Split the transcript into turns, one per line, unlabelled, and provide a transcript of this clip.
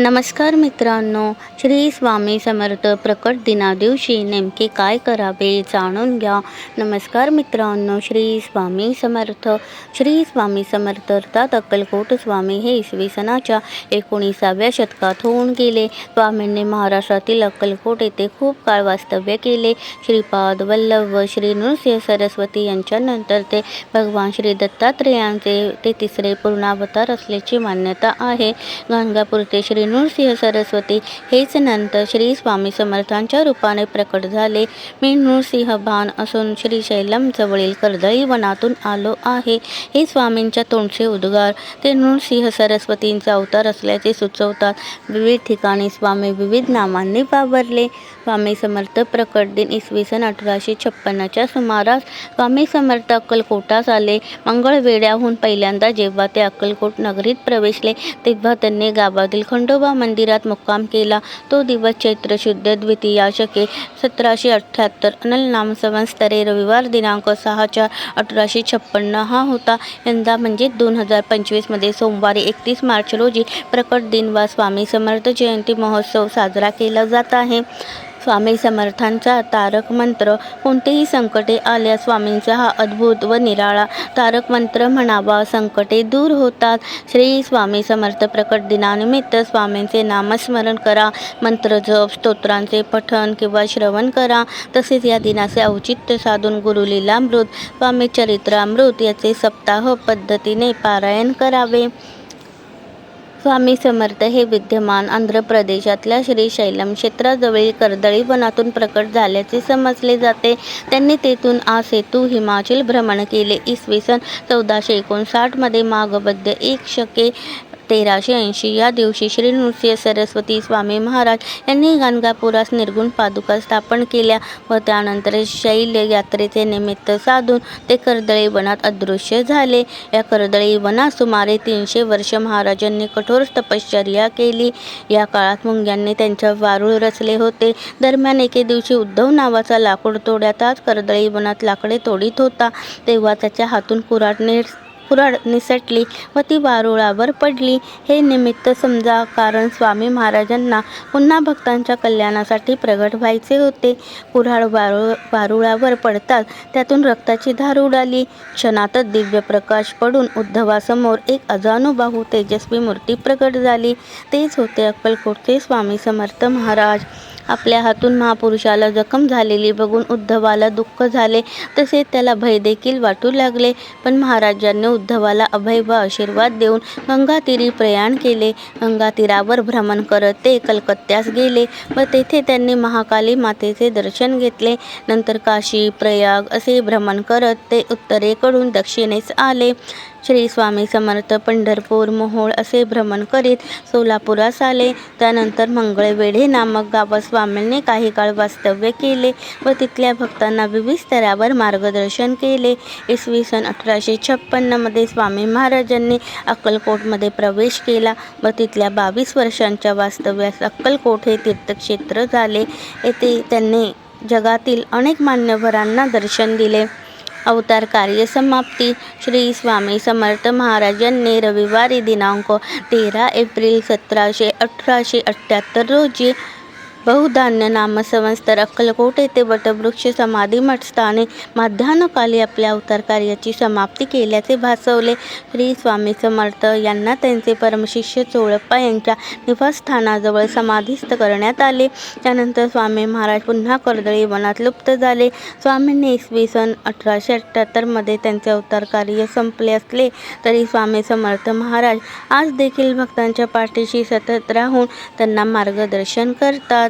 नमस्कार मित्रांनो श्री स्वामी समर्थ प्रकट दिना दिवशी नेमके काय करावे जाणून घ्या. नमस्कार मित्रांनो श्री स्वामी समर्थ. श्री स्वामी समर्थ अर्थात अक्कलकोट स्वामी हे इसवी सणाच्या एकोणीसाव्या शतकात होऊन गेले. स्वामींनी महाराष्ट्रातील अक्कलकोट येथे खूप काळ वास्तव्य केले. श्रीपाद वल्लभ व श्री नृसिंह सरस्वती यांच्यानंतर ते भगवान श्री दत्तात्रेयांचे ते तिसरे पूर्णावतार असल्याची मान्यता आहे. गंगापूर ते श्री नृसिंह सरस्वती हेच नंतर श्री स्वामी समर्थांच्या रूपाने प्रकट झाले. मी नृसिंह भान असून श्रीशैलम जवळील कर्दळी वनातून आलो आहे. हे स्वामींच्या तोंडचे उद्गार. ते नृसिंह सरस्वतींचा अवतार असल्याचे सुचवतात. विविध ठिकाणी स्वामी विविध नामांनी वावरले. स्वामी समर्थ प्रकट दिन इसवी सन अठराशे छप्पन्नच्या सुमारास स्वामी समर्थ अक्कलकोटास आले. मंगळवेड्याहून पहिल्यांदा जेव्हा ते अक्कलकोट नगरीत प्रवेशले तेव्हा त्यांनी गावातील खंड खंडोबा मंदिरात मुक्काम केला. तो दिवस चैत्र शुद्ध द्वितीया शके सतराशे अठ्ठ्याहत्तर अनल नाम संवत्सरे रविवार दिनांक सहा चार अठराशे छप्पन्न हा होता. यंदा म्हणजे दोन हजार पंचवीसमध्ये सोमवारी एकतीस मार्च रोजी प्रकट दिन वा स्वामी समर्थ जयंती महोत्सव साजरा केला जात आहे. स्वामी समर्थांचा तारक मंत्र. कोणतेही संकटे आल्यास स्वामींचा हा अद्भुत व निराळा तारक मंत्र म्हणावा. संकटे दूर होतात. श्री स्वामी समर्थ प्रकट दिनानिमित्त स्वामींचे नामस्मरण करा. मंत्र जप स्तोत्रांचे पठण किंवा श्रवण करा. तसेच या दिनाचे औचित्य साधून गुरुलीलामृत स्वामी चरित्रामृत याचे सप्ताह पद्धतीने पारायण करावे. स्वामी समर्थ हे विद्यमान आंध्र प्रदेशातल्या श्रीशैलम क्षेत्राजवळील कर्दळीवनातून प्रकट झाल्याचे समजले जाते. त्यांनी तेथून आ सेतू हिमाचल भ्रमण केले. इसवी सन चौदाशे एकोणसाठमध्ये माघबद्ध एक शके तेराशे ऐंशी. या दिवशी श्री नृसिंह सरस्वती स्वामी महाराज यांनी गाणगापुरास निर्गुण पादुका स्थापन केल्या व त्यानंतर शैल यात्रेचे निमित्त साधून ते कर्दळी वनात अदृश्य झाले. या कर्दळी वनात सुमारे तीनशे वर्ष महाराजांनी कठोर तपश्चर्या केली. या काळात मुंग्यांनी त्यांच्या वारूळ रचले होते. दरम्यान एके दिवशी उद्धव नावाचा लाकूड तोड्यातच कर्दळी वनात लाकडे तोडीत होता. तेव्हा त्याच्या हातून कुराटने कुऱ्हाड निसटली व ती वारुळावर पडली. हे निमित्त समजा कारण स्वामी महाराजांना पुन्हा भक्तांच्या कल्याणासाठी प्रगट व्हायचे होते. कुऱ्हाड वारुळ वारुळावर पडताच त्यातून रक्ताची धार उडाली. क्षणातच दिव्य प्रकाश पडून उद्धवासमोर एक अजानुबाहू तेजस्वी मूर्ती प्रकट झाली. तेच होते अक्कलकोटचे स्वामी समर्थ महाराज. आपल्या हातून महापुरुषाला जखम झालेली बघून उद्धवाला दुःख झाले तसेच त्याला भय देखील वाटू लागले. पण महाराजांनी उद्धवाला अभय व आशीर्वाद देऊन गंगातीरी प्रयाण केले. गंगातीरावर भ्रमण करत ते कलकत्त्यास गेले व तेथे त्यांनी महाकाली मातेचे दर्शन घेतले. नंतर काशी प्रयाग असे भ्रमण करत ते उत्तरेकडून दक्षिणेस आले. श्री स्वामी समर्थ पंढरपूर मोहोळ असे भ्रमण करीत सोलापुरास आले त्यानंतर मंगळवेढे नामक गावात स्वामींनी काही काळ वास्तव्य केले व तिथल्या भक्तांना विविध स्तरावर मार्गदर्शन केले. इसवी सन अठराशे छप्पन्नमध्ये स्वामी महाराजांनी अक्कलकोटमध्ये प्रवेश केला व तिथल्या बावीस वर्षांच्या वास्तव्यास अक्कलकोट हे तीर्थक्षेत्र झाले. येथे त्यांनी जगातील अनेक मान्यवरांना दर्शन दिले. अवतार कार्य समाप्ती। श्री स्वामी समर्थ महाराजांनी रविवारी दिनांक तेरा एप्रिल सतराशे अठराशे अठ्ठ्याहत्तर रोजी बहुधान्य नामसंवत्सर अक्कलकोट येथे वटवृक्ष समाधी मठस्थाने मध्यान्हकाली आपल्या अवतार कार्याची समाप्ती केल्याचे भासवले. श्री स्वामी समर्थ यांना त्यांचे परमशिष्य चोळप्पा यांच्या निवासस्थानाजवळ समाधीस्थ करण्यात आले. त्यानंतर स्वामी महाराज पुन्हा कर्दळी वनात लुप्त झाले. स्वामींनी इसवी सन अठराशे अठ्ठ्याहत्तरमध्ये त्यांचे अवतार कार्य संपले असले तरी स्वामी समर्थ महाराज आज देखील भक्तांच्या पाठीशी सतत राहून त्यांना मार्गदर्शन करतात.